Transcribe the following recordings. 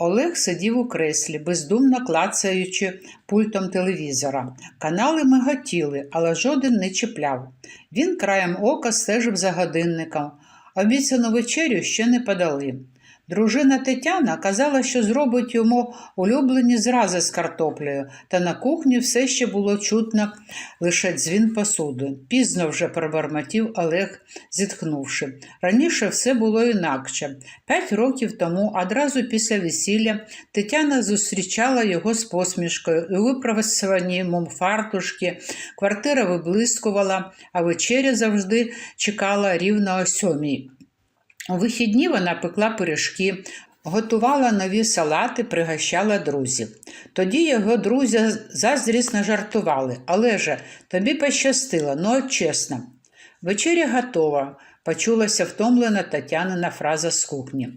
Олег сидів у креслі, бездумно клацаючи пультом телевізора. Канали миготіли, але жоден не чіпляв. Він краєм ока стежив за годинником. Обіцяну вечерю ще не подали. Дружина Тетяна казала, що зробить йому улюблені зрази з картоплею, та на кухні все ще було чутно лише дзвін посуди. Пізно вже пробормотів Олег, зітхнувши. Раніше все було інакше. П'ять років тому, одразу після весілля, Тетяна зустрічала його з посмішкою і виправсувані йому фартушки. Квартира виблискувала, а вечеря завжди чекала рівно о сьомій. У вихідні вона пекла пиріжки, готувала нові салати, пригощала друзів. Тоді його друзі заздрісно жартували. Але же тобі пощастило, ну от чесно. Вечеря готова, почулася втомлена Тетянина фраза з кухні.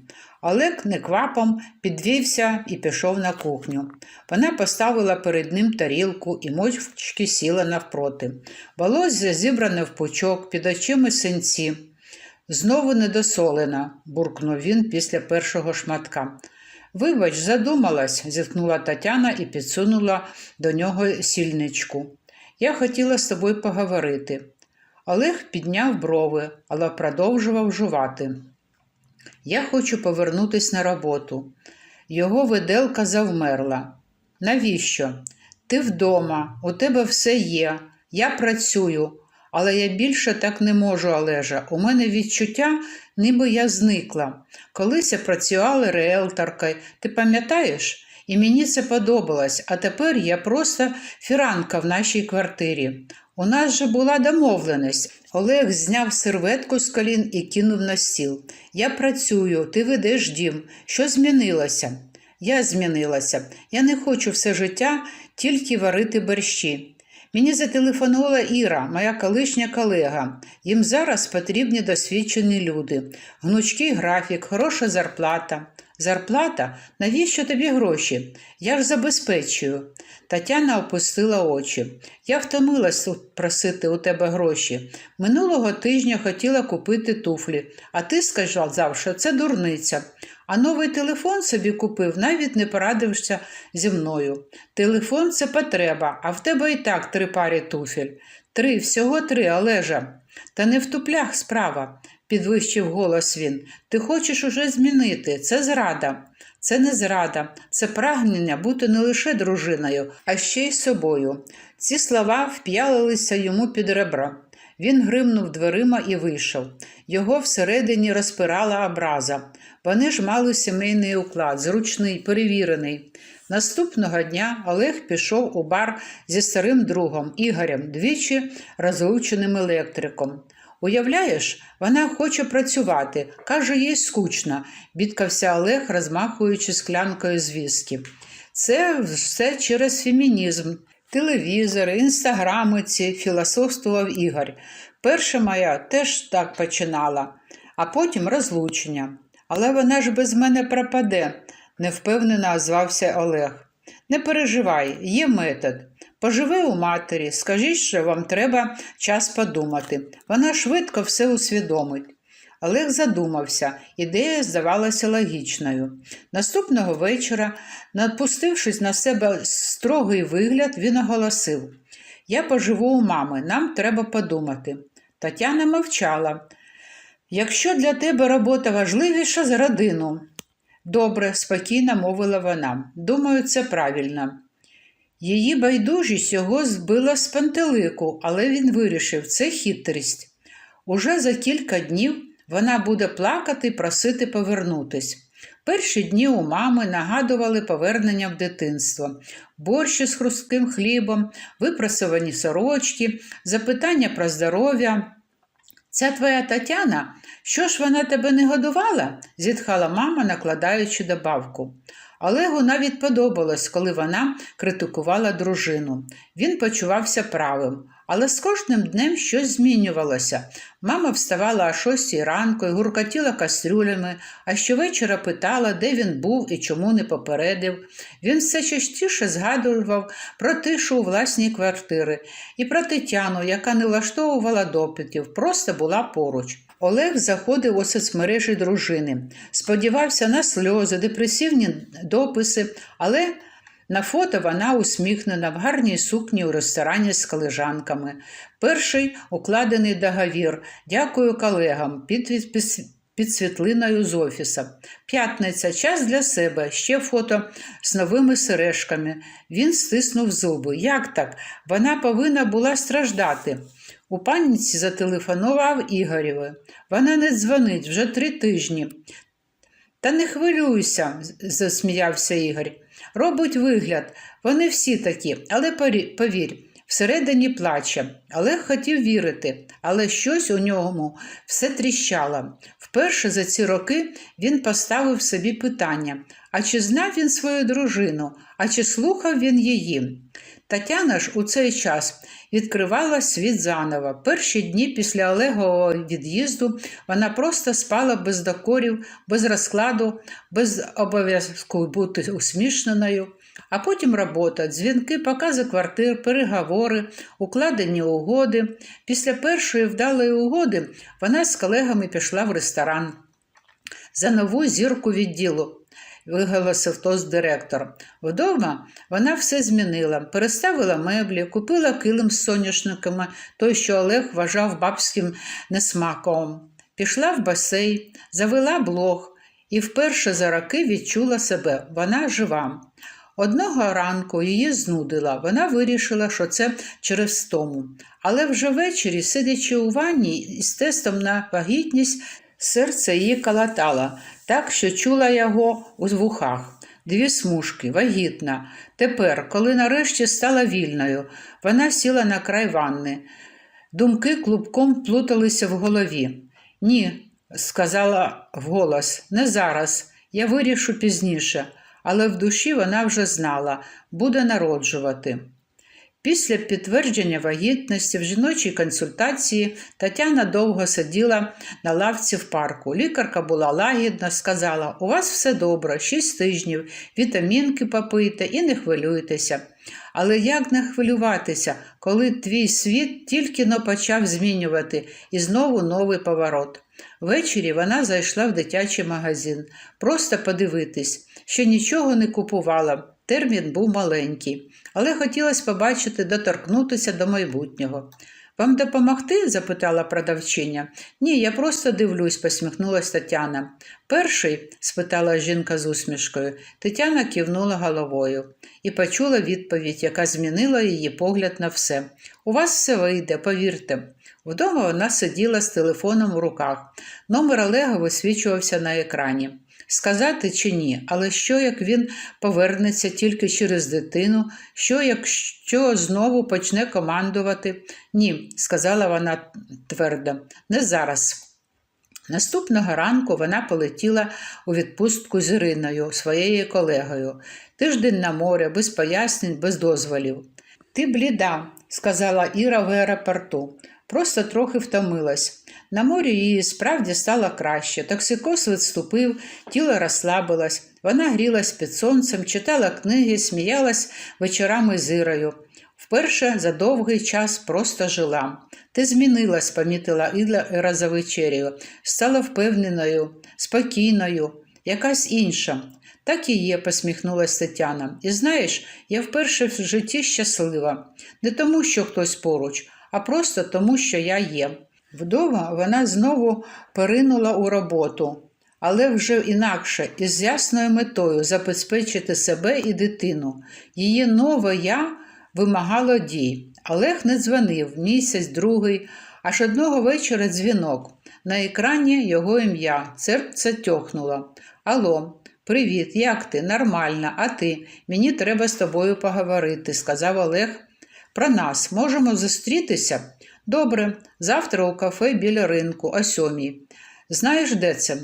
Олег неквапом підвівся і пішов на кухню. Вона поставила перед ним тарілку і мовчки сіла навпроти. Волосся зібране в пучок, під очима синці. Знову недосолена, буркнув він після першого шматка. Вибач, задумалась, зітхнула Тетяна і підсунула до нього сільничку. Я хотіла з тобою поговорити. Олег підняв брови, але продовжував жувати. Я хочу повернутися на роботу. Його виделка завмерла. Навіщо? Ти вдома, у тебе все є, я працюю, але я більше так не можу, Олежа. У мене відчуття, ніби я зникла. Колись я працювала реелторкою, ти пам'ятаєш? І мені це подобалось, а тепер я просто фіранка в нашій квартирі. У нас же була домовленість. Олег зняв серветку з колін і кинув на стіл. Я працюю, ти ведеш дім. Що змінилося? Я змінилася. Я не хочу все життя тільки варити борщі. Мені зателефонувала Іра, моя колишня колега. Їм зараз потрібні досвідчені люди. Гнучкий графік, хороша зарплата. Зарплата? Навіщо тобі гроші? Я ж забезпечую. Тетяна опустила очі. Я втомилась просити у тебе гроші. Минулого тижня хотіла купити туфлі, а ти сказав, що це дурниця. А новий телефон собі купив, навіть не порадився зі мною. Телефон це потреба, а в тебе і так три пари туфель. Три, всього три, Олежа. Та не в туплях справа, підвищив голос він. Ти хочеш уже змінити. Це зрада. Це не зрада, це прагнення бути не лише дружиною, а ще й собою. Ці слова вп'ялилися йому під ребра. Він гримнув дверима і вийшов. Його всередині розпирала образа. Вони ж мали сімейний уклад, зручний, перевірений. Наступного дня Олег пішов у бар зі старим другом Ігорем, двічі розлученим електриком. Уявляєш, вона хоче працювати, каже, їй скучно, бідкався Олег, розмахуючи склянкою з віскі. Це все через фемінізм. Телевізори, інстаграми ці, філософствував Ігор. Перша моя теж так починала, а потім розлучення. Але вона ж без мене пропаде, невпевнено озвався Олег. Не переживай, є метод. Поживи у матері, скажіть, що вам треба час подумати. Вона швидко все усвідомить. Олег задумався, ідея здавалася логічною. Наступного вечора, напустившись на себе строгий вигляд, він оголосив Я поживу у мами, нам треба подумати. Тетяна мовчала. Якщо для тебе робота важливіша за родину. Добре, спокійно мовила вона. Думаю, це правильно. Її байдужість його збила з пантелику, але він вирішив це хитрість. Уже за кілька днів вона буде плакати і просити повернутись. Перші дні у мами нагадували повернення в дитинство, борщі з хрустким хлібом, випрасовані сорочки, запитання про здоров'я. Ця твоя Тетяна, що ж вона тебе не годувала? зітхала мама, накладаючи добавку. Олегу навіть подобалось, коли вона критикувала дружину. Він почувався правим, але з кожним днем щось змінювалося. Мама вставала о шостій ранку і гуркотіла кастрюлями, а щовечора питала, де він був і чому не попередив. Він все частіше згадував про тишу у власній квартири і про Тетяну, яка не влаштовувала допитів, просто була поруч. Олег заходив у соцмережі дружини, сподівався на сльози, депресивні дописи, але на фото вона усміхнена в гарній сукні у ресторані з колежанками. Перший укладений договір. Дякую колегам під, під, під світлиною з офіса. П'ятниця, час для себе, ще фото з новими сережками. Він стиснув зуби. Як так? Вона повинна була страждати. У паніці зателефонував Ігорєві. Вона не дзвонить вже три тижні. Та не хвилюйся, засміявся Ігор. Робить вигляд, вони всі такі, але повір, всередині плаче. Олег хотів вірити, але щось у ньому все тріщало. Вперше за ці роки він поставив собі питання: а чи знав він свою дружину, а чи слухав він її? Тетяна ж у цей час відкривала світ заново. Перші дні після Олегового від'їзду вона просто спала без докорів, без розкладу, без обов'язку бути усмішненою. А потім робота, дзвінки, покази квартир, переговори, укладені угоди. Після першої вдалої угоди вона з колегами пішла в ресторан за нову зірку відділу. Виголосив тост директор. Вдома вона все змінила, переставила меблі, купила килим з соняшниками, той, що Олег вважав бабським несмаком. Пішла в басейн, завела блог і вперше за роки відчула себе. Вона жива. Одного ранку її знудила. Вона вирішила, що це через стому. Але вже ввечері, сидячи у ванні із тестом на вагітність, серце її калатало, так що чула його у вухах. Дві смужки, вагітна. Тепер, коли нарешті стала вільною, вона сіла на край ванни. Думки клубком плуталися в голові. Ні, сказала вголос, не зараз. Я вирішу пізніше, але в душі вона вже знала, буде народжувати. Після підтвердження вагітності в жіночій консультації Тетяна довго сиділа на лавці в парку. Лікарка була лагідна, сказала: У вас все добре, 6 тижнів, вітамінки попийте і не хвилюйтеся. Але як не хвилюватися, коли твій світ тільки но почав змінювати і знову новий поворот? Ввечері вона зайшла в дитячий магазин, просто подивитись, що нічого не купувала. Термін був маленький, але хотілося побачити, доторкнутися до майбутнього. Вам допомогти? запитала продавчиня. Ні, я просто дивлюсь, посміхнулася Тетяна. Перший? спитала жінка з усмішкою. Тетяна кивнула головою і почула відповідь, яка змінила її погляд на все. У вас все вийде, повірте. Вдома вона сиділа з телефоном у руках. Номер Олега висвічувався на екрані. Сказати чи ні, але що як він повернеться тільки через дитину, що якщо знову почне командувати? Ні, сказала вона твердо, не зараз. Наступного ранку вона полетіла у відпустку з Іриною, своєю колегою. Тиждень на море, без пояснень, без дозволів. Ти бліда, сказала Іра в аеропорту. Просто трохи втомилась. На морі їй справді стало краще. Токсикоз відступив, тіло розслабилось. Вона грілась під сонцем, читала книги, сміялась вечорами з. Вперше за довгий час просто жила. Ти змінилась, помітила Іра за вечерю, стала впевненою, спокійною, якась інша. Так і є, посміхнулась Тетяна. І знаєш, я вперше в житті щаслива. Не тому, що хтось поруч, а просто тому, що я є. Вдома вона знову поринула у роботу, але вже інакше, із ясною метою забезпечити себе і дитину. Її нове я вимагало дій. Олег не дзвонив місяць, другий, аж одного вечора дзвінок. На екрані його ім'я, серце тьохнуло. Алло, привіт, як ти? Нормально, а ти? Мені треба з тобою поговорити, сказав Олег. Про нас можемо зустрітися? Добре, завтра у кафе біля ринку, о сьомій. Знаєш, де це?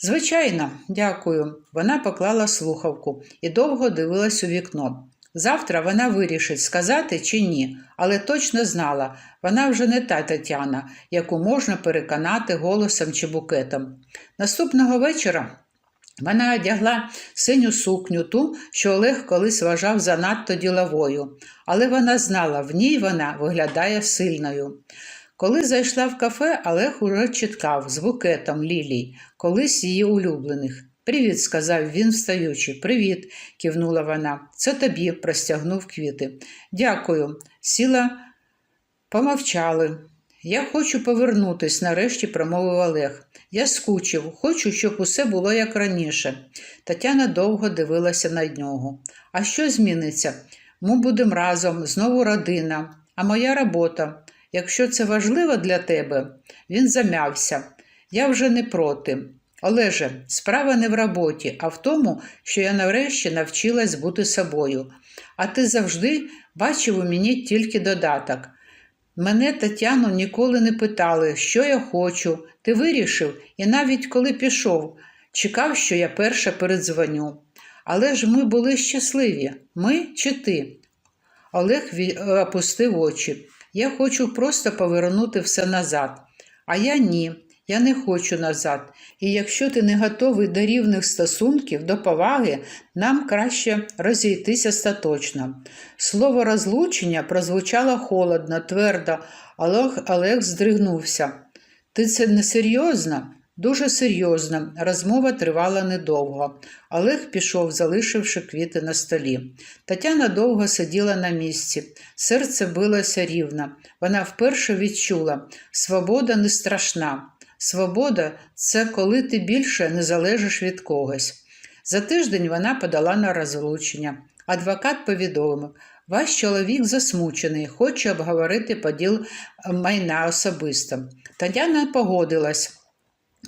Звичайно, дякую. Вона поклала слухавку і довго дивилась у вікно. Завтра вона вирішить, сказати чи ні, але точно знала, вона вже не та Тетяна, яку можна переконати голосом чи букетом. Наступного вечора вона одягла синю сукню, ту, що Олег колись вважав занадто діловою, але вона знала, в ній вона виглядає сильною. Коли зайшла в кафе, Олег уже чіткав з букетом лілій, колись її улюблених. Привіт, сказав він, встаючи. Привіт, кивнула вона. Це тобі, простягнув квіти. Дякую. Сіла, помовчали. Я хочу повернутись, нарешті промовив Олег. Я скучив, хочу, щоб усе було як раніше. Тетяна довго дивилася на нього. А що зміниться? Ми будемо разом, знову родина, а моя робота. Якщо це важливо для тебе, він зам'явся. Я вже не проти. Олеже, справа не в роботі, а в тому, що я нарешті навчилась бути собою. А ти завжди бачив у мені тільки додаток. Мене, Тетяно, ніколи не питали, що я хочу. Ти вирішив, і навіть коли пішов, чекав, що я перша передзвоню. Але ж ми були щасливі, ми чи ти? Олег опустив очі. Я хочу просто повернути все назад. А я ні, я не хочу назад. І якщо ти не готовий до рівних стосунків, до поваги, нам краще розійтися остаточно. Слово розлучення прозвучало холодно, твердо, Олег, Олег здригнувся. Ти це не серйозно? Дуже серйозно. Розмова тривала недовго. Олег пішов, залишивши квіти на столі. Тетяна довго сиділа на місці. Серце билося рівно. Вона вперше відчула свобода не страшна. Свобода це коли ти більше не залежиш від когось. За тиждень вона подала на розлучення. Адвокат повідомив, ваш чоловік засмучений, хоче обговорити поділ майна особисто. Тетяна погодилась.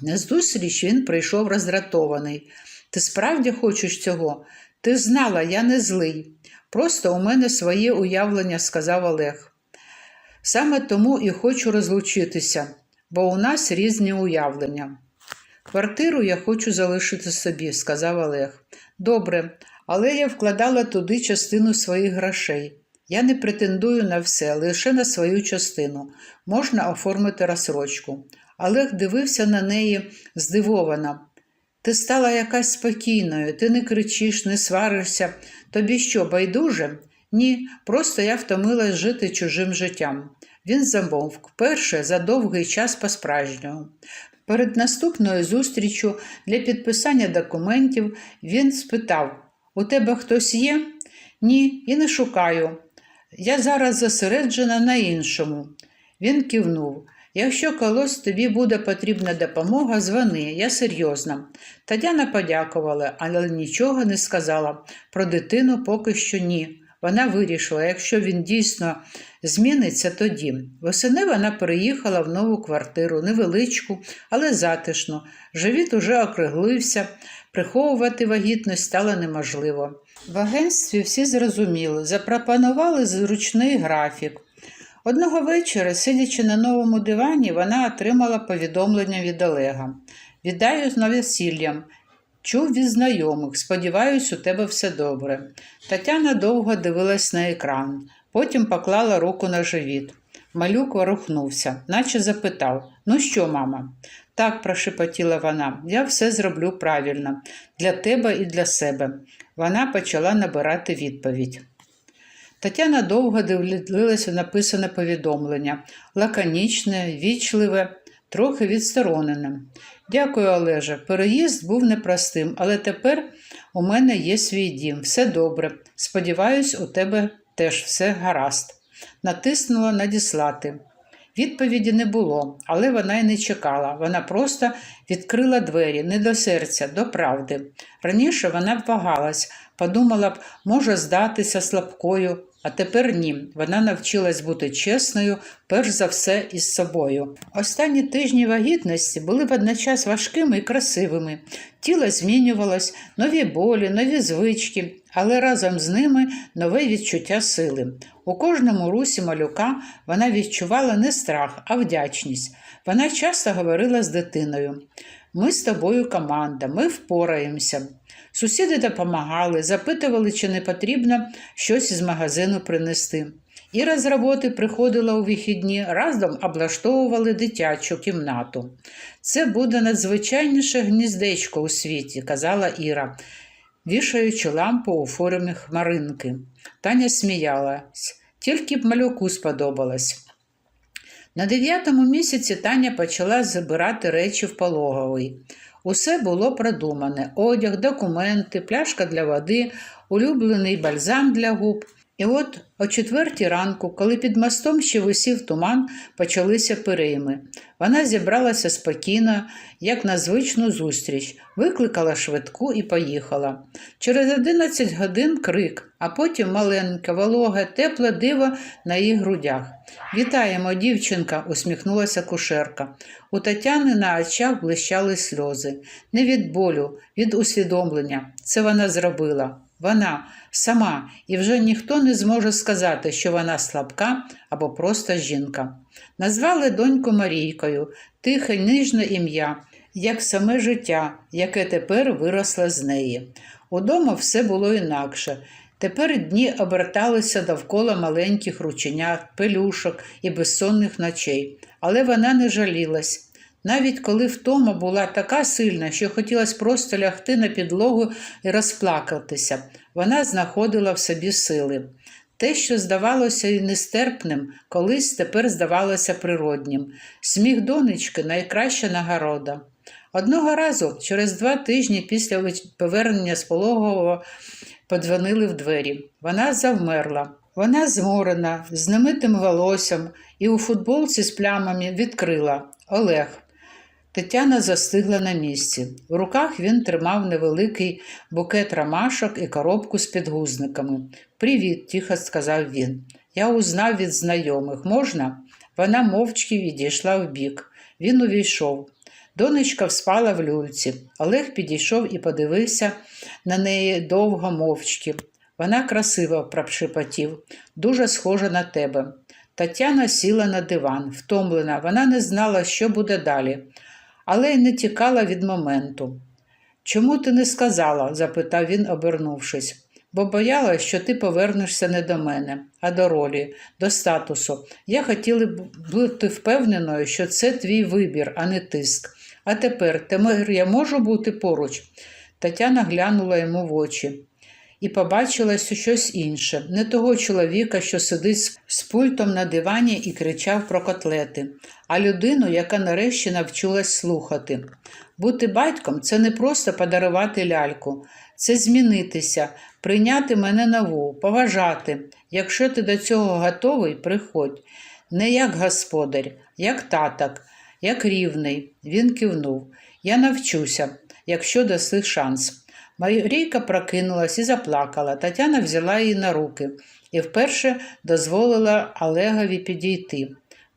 На зустріч він прийшов роздратований. Ти справді хочеш цього? Ти знала, я не злий. Просто у мене своє уявлення, сказав Олег. Саме тому і хочу розлучитися, бо у нас різні уявлення. Квартиру я хочу залишити собі, сказав Олег. Добре, але я вкладала туди частину своїх грошей. Я не претендую на все, лише на свою частину. Можна оформити розсрочку. Олег дивився на неї здивовано. Ти стала якась спокійною, ти не кричиш, не сваришся. Тобі що, байдуже? Ні, просто я втомилась жити чужим життям. Він замовк перше за довгий час по-справжньому. Перед наступною зустрічю для підписання документів він спитав: У тебе хтось є? Ні, і не шукаю. Я зараз зосереджена на іншому. Він кивнув. Якщо колись тобі буде потрібна допомога, дзвони, я серйозна. Тетяна подякувала, але нічого не сказала. Про дитину поки що ні. Вона вирішила, якщо він дійсно зміниться, тоді. Восени вона переїхала в нову квартиру, невеличку, але затишну. Живіт уже округлився, приховувати вагітність стало неможливо. В агентстві всі зрозуміли, запропонували зручний графік. Одного вечора, сидячи на новому дивані, вона отримала повідомлення від Олега. Вітаю з новосіллям. Чув від знайомих, сподіваюсь, у тебе все добре. Тетяна довго дивилась на екран, потім поклала руку на живіт. Малюк ворухнувся, наче запитав: Ну що, мама? Так, прошепотіла вона, я все зроблю правильно для тебе і для себе. Вона почала набирати відповідь. Тетяна довго дивилася написане повідомлення, лаконічне, вічливе, трохи відсторонене. Дякую, Олеже. Переїзд був непростим, але тепер у мене є свій дім. Все добре. Сподіваюсь, у тебе теж все гаразд. Натиснула надіслати. Відповіді не було, але вона й не чекала. Вона просто відкрила двері не до серця, до правди. Раніше вона вагалась, подумала б, може здатися слабкою, а тепер ні. Вона навчилась бути чесною, перш за все, із собою. Останні тижні вагітності були водночас важкими і красивими. Тіло змінювалось, нові болі, нові звички, але разом з ними нове відчуття сили. У кожному русі малюка вона відчувала не страх, а вдячність. Вона часто говорила з дитиною: ми з тобою команда, ми впораємося. Сусіди допомагали, запитували, чи не потрібно щось із магазину принести. Іра з роботи приходила у вихідні, разом облаштовували дитячу кімнату. Це буде надзвичайніше гніздечко у світі, казала Іра, вішаючи лампу у формі хмаринки. Таня сміялась, тільки б малюку сподобалось. На дев'ятому місяці Таня почала забирати речі в пологовий. Усе було продумане: одяг, документи, пляшка для води, улюблений бальзам для губ. І от о четвертій ранку, коли під мостом ще висів туман, почалися перейми. Вона зібралася спокійно, як на звичну зустріч, викликала швидку і поїхала. Через 11 годин крик, а потім маленьке, вологе, тепле диво на їх грудях. Вітаємо, дівчинка, усміхнулася кушерка. У Тетяни на очах блищали сльози. Не від болю, від усвідомлення. Це вона зробила. Вона сама, і вже ніхто не зможе сказати, що вона слабка або просто жінка. Назвали доньку Марійкою, тихе, ніжне ім'я, як саме життя, яке тепер виросло з неї. Удома все було інакше. Тепер дні оберталися довкола маленьких рученят, пелюшок і безсонних ночей, але вона не жалілась. Навіть коли втома була така сильна, що хотілося просто лягти на підлогу і розплакатися, вона знаходила в собі сили. Те, що здавалося й нестерпним, колись тепер здавалося природнім. Сміх донечки найкраща нагорода. Одного разу, через два тижні після повернення з пологового, подзвонили в двері. Вона завмерла. Вона зморена, з немитим волоссям і у футболці з плямами відкрила Олег. Тетяна застигла на місці. В руках він тримав невеликий букет ромашок і коробку з підгузниками. Привіт, тихо сказав він. Я узнав від знайомих. Можна? Вона мовчки відійшла вбік. Він увійшов. Донечка вспала в люльці. Олег підійшов і подивився на неї довго мовчки. Вона красиво прошепотів, дуже схожа на тебе. Тетяна сіла на диван, втомлена, вона не знала, що буде далі, але й не тікала від моменту. Чому ти не сказала? запитав він, обернувшись, бо боялась, що ти повернешся не до мене, а до ролі, до статусу. Я хотіла б бути впевненою, що це твій вибір, а не тиск. А тепер, тепер я можу бути поруч. Тетяна глянула йому в очі і побачила щось інше, не того чоловіка, що сидить з пультом на дивані і кричав про котлети, а людину, яка нарешті навчилась слухати. Бути батьком це не просто подарувати ляльку, це змінитися, прийняти мене нову, поважати. Якщо ти до цього готовий, приходь. Не як господар, як таток, як рівний. Він кивнув. Я навчуся, якщо даси шанс. Марійка прокинулась і заплакала. Тетяна взяла її на руки і вперше дозволила Олегові підійти.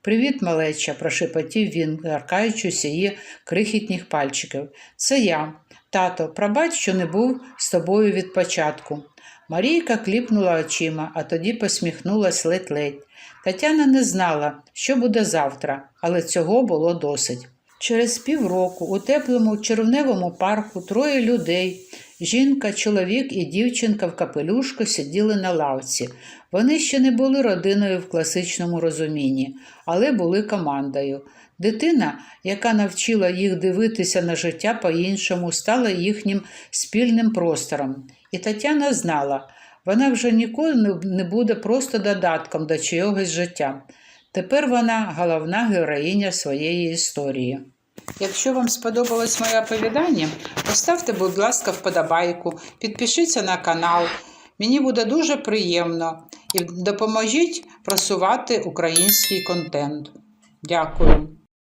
Привіт, малеча, прошепотів він, торкаючись її крихітних пальчиків. Це я, тато, пробач, що не був з тобою від початку. Марійка кліпнула очима, а тоді посміхнулась ледь-ледь. Тетяна не знала, що буде завтра, але цього було досить. Через півроку у теплому червневому парку троє людей жінка, чоловік і дівчинка в капелюшку сиділи на лавці. Вони ще не були родиною в класичному розумінні, але були командою. Дитина, яка навчила їх дивитися на життя по-іншому, стала їхнім спільним простором. І Тетяна знала, вона вже ніколи не буде просто додатком до чогось життя. Тепер вона головна героїня своєї історії. Якщо вам сподобалось моє оповідання, поставте, будь ласка, вподобайку, підпишіться на канал. Мені буде дуже приємно і допоможіть просувати український контент. Дякую.